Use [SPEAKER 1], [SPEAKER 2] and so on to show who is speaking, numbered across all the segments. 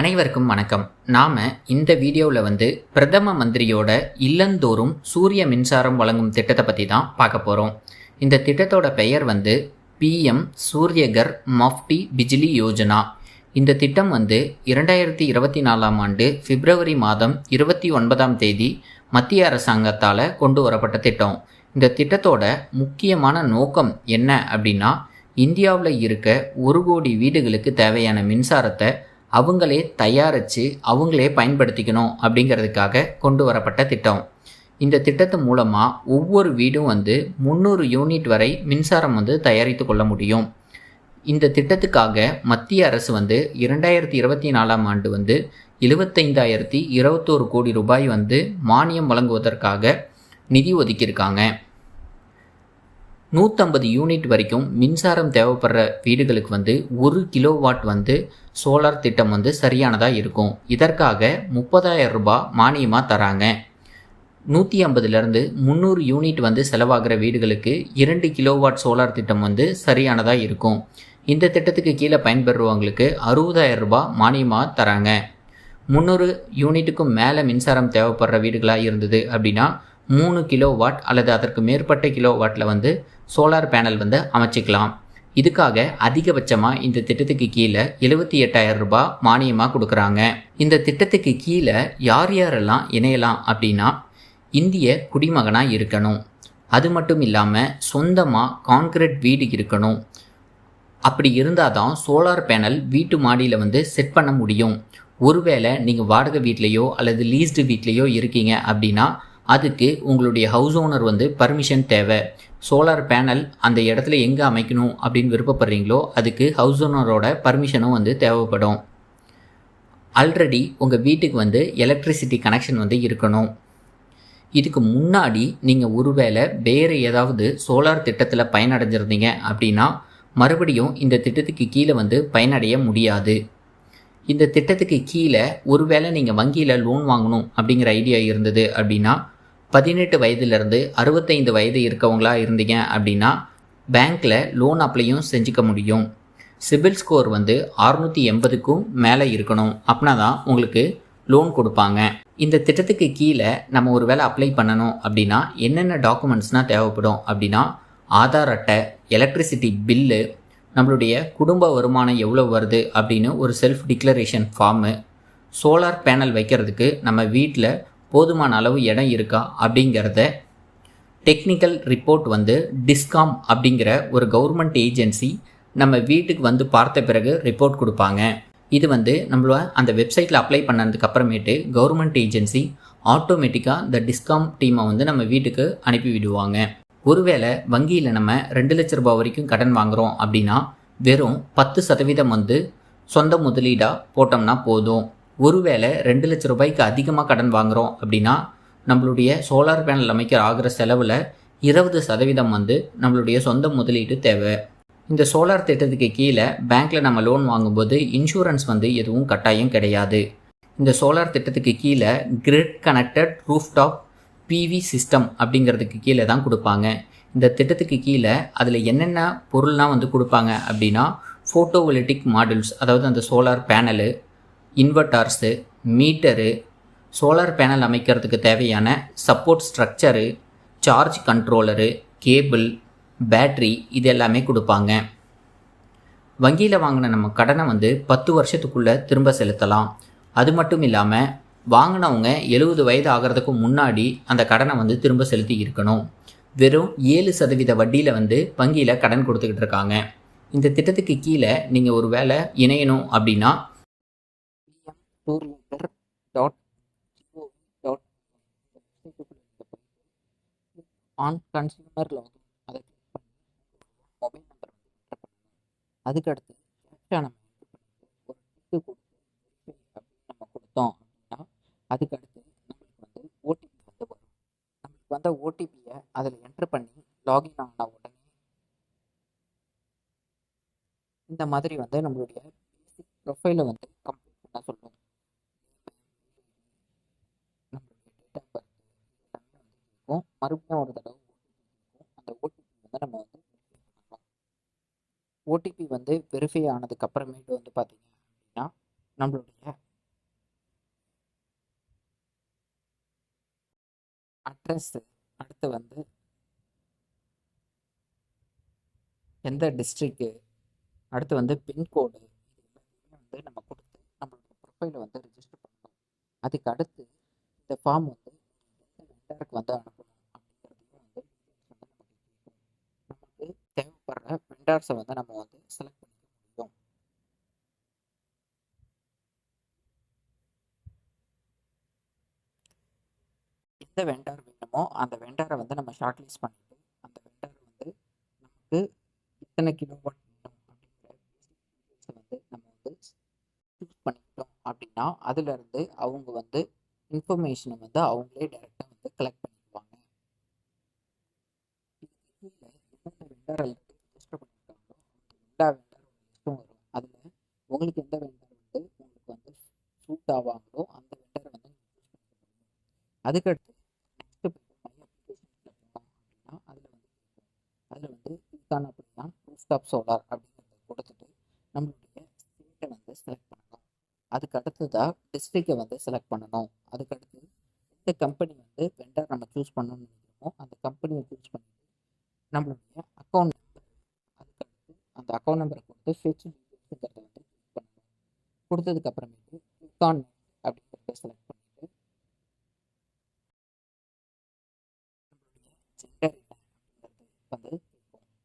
[SPEAKER 1] அனைவருக்கும் வணக்கம். நாம இந்த வீடியோவில் வந்து பிரதம மந்திரியோட இல்லந்தோறும் சூரிய மின்சாரம் வழங்கும் திட்டத்தை பற்றி தான் பார்க்க போகிறோம் இந்த திட்டத்தோட பெயர் வந்து பிஎம் சூரியகர் மஃப்டி பிஜிலி யோஜனா. இந்த திட்டம் வந்து இரண்டாயிரத்தி இருபத்தி நாலாம் ஆண்டு பிப்ரவரி மாதம் இருபத்தி ஒன்பதாம் தேதி மத்திய அரசாங்கத்தால் கொண்டு வரப்பட்ட திட்டம். இந்த திட்டத்தோட முக்கியமான நோக்கம் என்ன அப்படின்னா இந்தியாவில் இருக்க ஒரு கோடி வீடுகளுக்கு தேவையான மின்சாரத்தை அவங்களே தயாரித்து அவங்களே பயன்படுத்திக்கணும் அப்படிங்கிறதுக்காக கொண்டு வரப்பட்ட திட்டம். இந்த திட்டத்து மூலமாக ஒவ்வொரு வீடும் வந்து முந்நூறு யூனிட் வரை மின்சாரம் வந்து தயாரித்து கொள்ள முடியும். இந்த திட்டத்துக்காக மத்திய அரசு வந்து இரண்டாயிரத்தி இருபத்தி நாலாம் ஆண்டு வந்து எழுபத்தைந்தாயிரத்தி இருபத்தோரு கோடி ரூபாய் வந்து மானியம் வழங்குவதற்காக நிதி ஒதுக்கியிருக்காங்க. நூற்றம்பது யூனிட் வரைக்கும் மின்சாரம் தேவைப்படுற வீடுகளுக்கு வந்து ஒரு கிலோவாட் வந்து சோலார் திட்டம் வந்து சரியானதாக இருக்கும். இதற்காக முப்பதாயிரம் ரூபாய் மானியமாக தராங்க. நூற்றி ஐம்பதுலேருந்து முந்நூறு யூனிட் வந்து செலவாகிற வீடுகளுக்கு இரண்டு கிலோவாட் சோலார் திட்டம் வந்து சரியானதாக இருக்கும். இந்த திட்டத்துக்கு கீழே பயன்பெறுறவங்களுக்கு அறுபதாயிரம் ரூபாய் மானியமாக தராங்க. முந்நூறு யூனிட்டுக்கும் மேலே மின்சாரம் தேவைப்படுற வீடுகளாக இருந்தது அப்படின்னா மூணு கிலோ வாட் அல்லது அதற்கு மேற்பட்ட கிலோ வாட்டில் வந்து சோலார் பேனல் வந்து அமைச்சிக்கலாம். இதுக்காக அதிகபட்சமாக இந்த திட்டத்துக்கு கீழே எழுபத்தி எட்டாயிரம் ரூபாய் மானியமாக கொடுக்குறாங்க. இந்த திட்டத்துக்கு கீழே யார் யாரெல்லாம் இணையலாம் அப்படின்னா இந்திய குடிமகனாக இருக்கணும். அது மட்டும் இல்லாமல் சொந்தமாக கான்கிரீட் வீடு இருக்கணும். அப்படி இருந்தால் தான் சோலார் பேனல் வீட்டு மாடியில் வந்து செட் பண்ண முடியும். ஒருவேளை நீங்கள் வாடகை வீட்லேயோ அல்லது லீஸ்டு வீட்லேயோ இருக்கீங்க அப்படின்னா அதுக்கு உங்களுடைய ஹவுஸ் ஓனர் வந்து பர்மிஷன் தேவை. சோலார் பேனல் அந்த இடத்துல எங்கே அமைக்கணும் அப்படின்னு விருப்பப்படுறீங்களோ அதுக்கு ஹவுஸ் ஓனரோட பர்மிஷனும் வந்து தேவைப்படும். ஆல்ரெடி உங்கள் வீட்டுக்கு வந்து எலக்ட்ரிசிட்டி கனெக்ஷன் வந்து இருக்கணும். இதுக்கு முன்னாடி நீங்கள் ஒருவேளை வேறு ஏதாவது சோலார் திட்டத்தில் பயனடைஞ்சிருந்தீங்க அப்படின்னா மறுபடியும் இந்த திட்டத்துக்கு கீழே வந்து பயனடைய முடியாது. இந்த திட்டத்துக்கு கீழே ஒருவேளை நீங்கள் வங்கியில் லோன் வாங்கணும் அப்படிங்கிற ஐடியா இருந்தது அப்படின்னா பதினெட்டு வயதுலேருந்து அறுபத்தைந்து வயது இருக்கவங்களா இருந்தீங்க அப்படின்னா பேங்க்கில் லோன் அப்ளையும் செஞ்சுக்க முடியும். சிபில் ஸ்கோர் வந்து அறுநூற்றி எண்பதுக்கும் மேலே இருக்கணும். அப்படின்னா தான் உங்களுக்கு லோன் கொடுப்பாங்க. இந்த திட்டத்துக்கு கீழே நம்ம ஒரு வேளை அப்ளை பண்ணணும் அப்படின்னா என்னென்ன டாக்குமெண்ட்ஸ்னால் தேவைப்படும் அப்படின்னா ஆதார் அட்டை எலக்ட்ரிசிட்டி பில்லு நம்மளுடைய குடும்ப வருமானம் எவ்வளோ வருது அப்படின்னு ஒரு self declaration form solar panel வைக்கிறதுக்கு நம்ம வீட்டில் போதுமான அளவு இடம் இருக்கா அப்படிங்கிறத டெக்னிக்கல் ரிப்போர்ட் வந்து டிஸ்காம் அப்படிங்கிற ஒரு கவர்மெண்ட் ஏஜென்சி நம்ம வீட்டுக்கு வந்து பார்த்த பிறகு ரிப்போர்ட் கொடுப்பாங்க. இது வந்து நம்மள அந்த வெப்சைட்டில் அப்ளை பண்ணதுக்கு அப்புறமேட்டு கவர்மெண்ட் ஏஜென்சி ஆட்டோமேட்டிக்காக இந்த டிஸ்காம் டீமை வந்து நம்ம வீட்டுக்கு அனுப்பி விடுவாங்க. ஒருவேளை வங்கியில் நம்ம ரெண்டு லட்ச ரூபாய் வரைக்கும் கடன் வாங்குகிறோம் அப்படின்னா வெறும் பத்து சதவீதம் வந்து சொந்த முதலீடாக போட்டோம்னா போதும். ஒருவேளை ரெண்டு லட்ச ரூபாய்க்கு அதிகமாக கடன் வாங்குகிறோம் அப்படின்னா நம்மளுடைய சோலார் பேனல் அமைக்கிற ஆகிற செலவில் இருபது சதவீதம் வந்து நம்மளுடைய சொந்த முதலீடு தேவை. இந்த சோலார் திட்டத்துக்கு கீழே பேங்க்கில் நம்ம லோன் வாங்கும்போது இன்சூரன்ஸ் வந்து எதுவும் கட்டாயம் கிடையாது. இந்த சோலார் திட்டத்துக்கு கீழே grid connected rooftop PV system அப்படிங்கிறதுக்கு கீழே தான் கொடுப்பாங்க. இந்த திட்டத்துக்கு கீழே அதில் என்னென்ன பொருள்லாம் வந்து கொடுப்பாங்க அப்படின்னா ஃபோட்டோவலிட்டிக் மாடல்ஸ் அதாவது அந்த solar panel inverters meter solar panel அமைக்கிறதுக்கு தேவையான support structure charge controller cable battery இது எல்லாமே கொடுப்பாங்க. வங்கியில் வாங்கின நம்ம கடனை வந்து பத்து வருஷத்துக்குள்ளே திரும்ப செலுத்தலாம். அது மட்டும் இல்லாமல் வாங்கினவங்க எழுபது வயது ஆகிறதுக்கு முன்னாடி அந்த கடனை வந்து திரும்ப செலுத்தி இருக்கணும். வெறும் ஏழு சதவீத வட்டியில் வந்து வங்கியில் கடன் கொடுத்துக்கிட்டு இருக்காங்க. இந்த திட்டத்துக்கு கீழே நீங்கள் ஒரு வேலை இணையணும் அப்படின்னா ஆன் கன்சியூமர் லாகின் அதை மொபைல் நம்பர் அதுக்கடுத்து நம்ம ஒரு டிக்கு கொடுத்து நம்ம கொடுத்தோம் அப்படின்னா அதுக்கு அடுத்து நம்மளுக்கு வந்து ஓடிபி வந்து வரும். நம்மளுக்கு வந்த ஓடிபியை அதில் என்ட்ரு பண்ணி லாகின் ஆன உடனே இந்த மாதிரி வந்து நம்மளுடைய பேசிக் ப்ரொஃபைலை வந்து கம்ப்ளீட் பண்ண சொல்லுவோம். இருக்கும். மறுபடியும் ஒரு தடவை அந்த ஓடிபி வந்து நம்ம வந்து ஓடிபி வந்து வெரிஃபை ஆனதுக்கு அப்புறமேட்டு வந்து பார்த்தீங்க அப்படின்னா நம்மளுடைய
[SPEAKER 2] அட்ரஸ்ஸு அடுத்து வந்து எந்த டிஸ்ட்ரிக்கு அடுத்து வந்து பின்கோடு இது எல்லாத்தையுமே வந்து நம்ம கொடுத்து நம்மளுடைய ப்ரொஃபைலை வந்து ரிஜிஸ்டர் பண்ணணும். அதுக்கு அடுத்து இந்த ஃபார்ம் வந்து வெண்டருக்கு வந்து அனுப்பணும். தேவைப்படுற வெண்டார்ஸை வந்து நம்ம வந்து செலக்ட் பண்ணிக்க முடியும். எந்த வெண்டார் வேணுமோ அந்த வெண்டாரை வந்து நம்ம ஷார்ட் லிஸ்ட் பண்ணிட்டு அந்த வெண்டார் வந்து நமக்கு இத்தனை கிலோவாட் வேணும் அப்படிங்கிற வந்து நம்ம வந்து சூஸ் பண்ணிக்கிட்டோம் அப்படின்னா அதுலேருந்து அவங்க வந்து இன்ஃபர்மேஷனை வந்து அவங்களே டைரெக்டாக வந்து கலெக்ட் பண்ணிக்குவாங்க. இதுக்கு கீழே எந்தெந்த வெண்டார் ஆல்ரெடி ரெஜிஸ்டர் பண்ணியிருக்காங்களோ அந்த எல்லா வெண்டாரோட லிஸ்ட்டும் வரும் அதில் உங்களுக்கு எந்த வெண்டர் வந்து உங்களுக்கு வந்து சூட் ஆவாங்களோ அந்த வெண்டரை வந்து சூஸ் அதுக்கடுத்து நெக்ஸ்ட் மை அப்படின்னா அதில் வந்து அதில் வந்து இதுக்கான அப்படின்னா ரூஃப்டாப் சோலார் அப்படிங்கிறத கொடுத்துட்டு நம்மளுடைய ஸ்டேட்டை வந்து செலக்ட் பண்ணணும் அதுக்கு அடுத்ததாக டிஸ்ட்ரிக்டை வந்து செலக்ட் பண்ணணும். அதுக்கடுத்து எந்த கம்பெனி வந்து வெண்டர் நம்ம சூஸ் பண்ணணும்னு நினைக்கிறோமோ அந்த கம்பெனியை சூஸ் பண்ணிட்டு நம்மளுடைய அக்கௌண்ட் நம்பர் அதுக்கடுத்து அந்த அக்கௌண்ட் நம்பரை கொடுத்து ஃபெச் டீட்டெயில்ஸுங்கிறத வந்து கொடுத்ததுக்கு அப்புறமேட்டு நிக்கான் அப்படிங்கிறத செலக்ட் பண்ணிட்டு நம்மளுடைய ஜெண்டர் அப்படிங்கிறது வந்து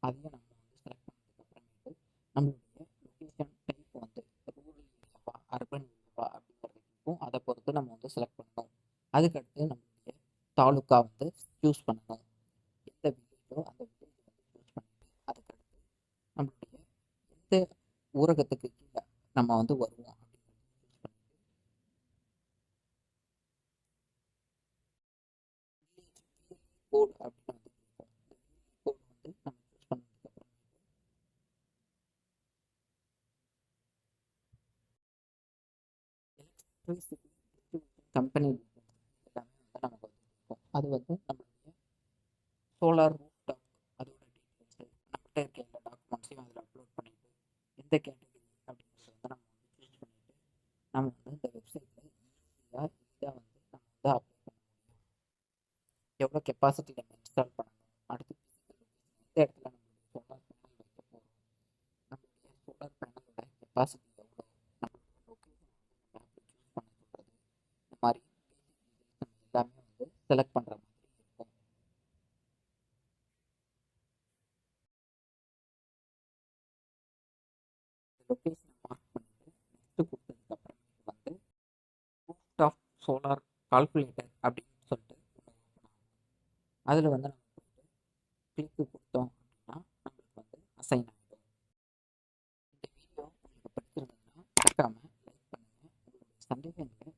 [SPEAKER 2] அதையும் நம்ம வந்து செலக்ட் பண்ணதுக்கு அப்புறமேட்டு நம்மளுடைய லொக்கேஷன் டைப் வந்து ரூரல் ஏரியாவா அர்பன் ஏரியாவா அப்படிங்கிறதுக்கும் அதை பொறுத்து நம்ம வந்து செலக்ட் பண்ணணும். அதுக்கடுத்து நம்மளுடைய தாலுக்கா வந்து சூஸ் பண்ணணும். எந்த வில்லேஜோ அந்த வில்லேஜ் வந்து சூஸ் பண்ணிட்டு அதுக்கடுத்து நம்மளுடைய எந்த ஊரகத்துக்கு கீழே நம்ம வந்து வருவோம் அப்படிங்கிறத சூஸ் பண்ணிட்டு வில்லேஜ் கோட் அப்படின்னு வந்து கோட் வந்து நம்ம சூஸ் எலக்ட்ரிசிட்டி கம்பெனி எல்லாமே வந்து நமக்கு வந்து இருக்கும் அது வந்து நம்மளுடைய சோலார் ரூஃப்டாப் அதோட டீட்டெயில்ஸு நம்மகிட்ட இருக்க எல்லா டாக்குமெண்ட்ஸையும் அதில் அப்லோட் பண்ணிட்டு எந்த கேட்டகரி அப்படிங்கிறத வந்து நம்ம வந்து சூஸ் பண்ணிட்டு நம்ம வந்து இந்த வெப்சைட்டில் ஈஸியாக இதாக வந்து நம்ம வந்து அப்ளை பண்ண முடியும் எவ்வளோ கெப்பாசிட்டி நம்ம இன்ஸ்டால் பண்ணணும்? அடுத்து எந்த இடத்துல நம்ம சோலார் பேனல் வைக்க போகிறோம் நம்மளுடைய சோலார் பேனலோட கெப்பாசிட்டி எவ்வளோ நம்மளுடைய லொக்கேஷன் வந்து நம்ம சூஸ் பண்ண சொல்கிறது இந்த மாதிரி நம்ம எல்லாமே வந்து செலக்ட் பண்ணுற மாதிரி இருக்கும். லொக்கேஷனை மார்க் பண்ணிட்டு நெக்ஸ்ட்டு கொடுத்ததுக்கப்புறம் வந்து ரூஃப்டாப் சோலார் கால்குலேட்டர் அப்படின்னு அதில் வந்து நம்ம கிளிக்கு கொடுத்தோம் அப்படின்னா நம்மளுக்கு வந்து அசைன் ஆகிடும் இந்த வீடியோ உங்களுக்கு பிடிச்சிருந்ததுன்னா மறக்காமல் லைக் பண்ணுங்கள் உங்களுடைய சந்தேகங்களை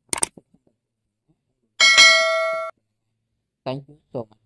[SPEAKER 2] தேங்க்யூ ஸோ மச்